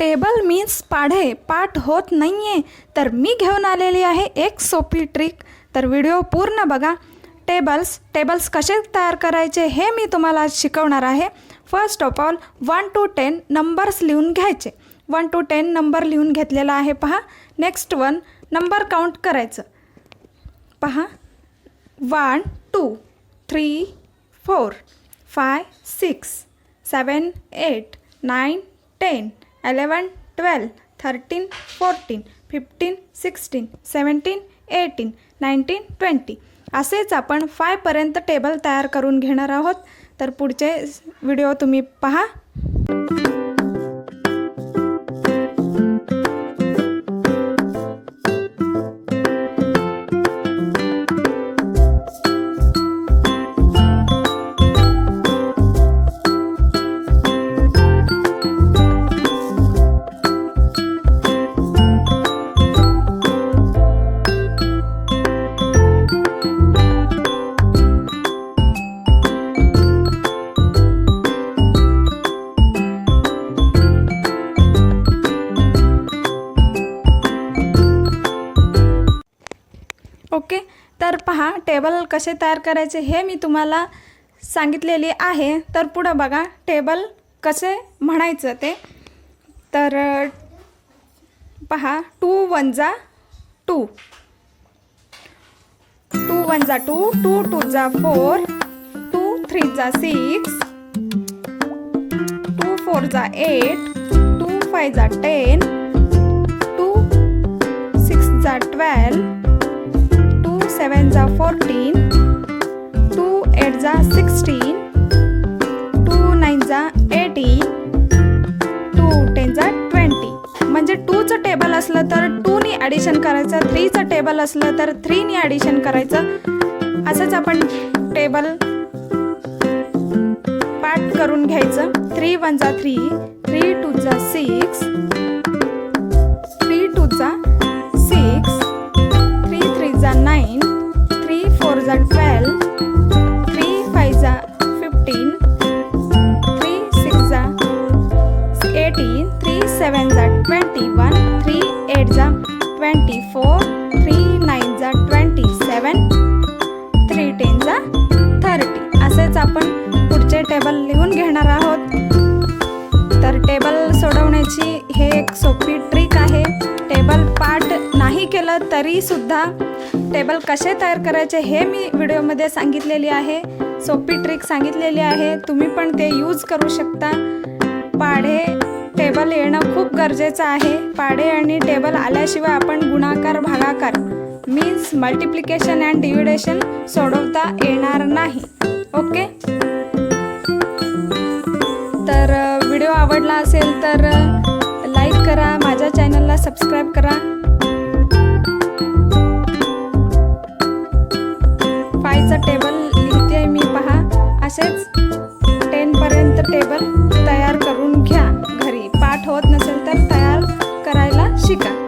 Table means पाढे पाठ होत नाही आहे तर मी घेऊन आलेली आहे एक सोपी ट्रिक. तर व्हिडिओ पूर्ण बघा. टेबल्स टेबल्स कसे तयार करायचे हे मी तुम्हाला शिकवणार आहे. First of all one two ten numbers लिहून घ्यायचे. वन टू टेन नंबर लिहून घेतलेला आहे पहा. नेक्स्ट वन नंबर काउंट करायचं. पहा. One two three four five six seven eight nine ten eleven twelve thirteen fourteen fifteen sixteen seventeen eighteen nineteen twenty असेच आपण फायपर्यंत टेबल तयार करून घेणार आहोत. तर पुढचे व्हिडिओ तुम्ही पहा. ओके? तर पहा टेबल कसे तयार करायचे हे मी तुम्हाला सांगितलेली आहे. तर पुढं बघा टेबल कसे म्हणायचं ते. तर पहा टू वन जा टू टू वन जा टू टू टू जा फोर टू थ्री जा सिक्स टू फोर जा एट टू फाय जा टेन टू सिक्स जा ट्वेल्व सेवन जा फोर्टीन टू एट जा सिक्स्टीन टू नाईन जा एटीन टू टेन जा ट्वेंटी. म्हणजे टूचं टेबल असलं तर टूनी ॲडिशन करायचं थ्रीचं टेबल असलं तर थ्रीनी ॲडिशन करायचं. असंच आपण टेबल पाठ करून घ्यायचं. थ्री वन जा थ्री थ्री टू जा सिक्स सेवन जा ट्वेंटी वन थ्री एट जा ट्वेंटी फोर थ्री नाईन जा ट्वेंटी सेवन थ्री टेन जा थर्टी. असेच आपण पुढचे टेबल लिहून घेणार आहोत. तर टेबल सोडवण्याची हे एक सोपी ट्रिक आहे. टेबल पाठ नाही केलं तरी सुद्धा टेबल कसे तयार करायचे हे मी व्हिडिओमध्ये सांगितलेली आहे. सोपी ट्रिक सांगितलेली आहे. तुम्ही पण ते यूज करू शकता. पाढे टेबल येणं खूप गरजेचं आहे. पाढे आणि टेबल आल्याशिवाय आपण गुणाकार भागाकार मीन्स मल्टिप्लिकेशन अँड डिव्हिडेशन सोडवता येणार नाही. ओके तर व्हिडिओ आवडला असेल तर लाईक करा माझ्या चॅनलला सबस्क्राईब करा. फायचं टेबल लिहिते मी पहा. असेच टेनपर्यंत टेबल तयार करायला शिका.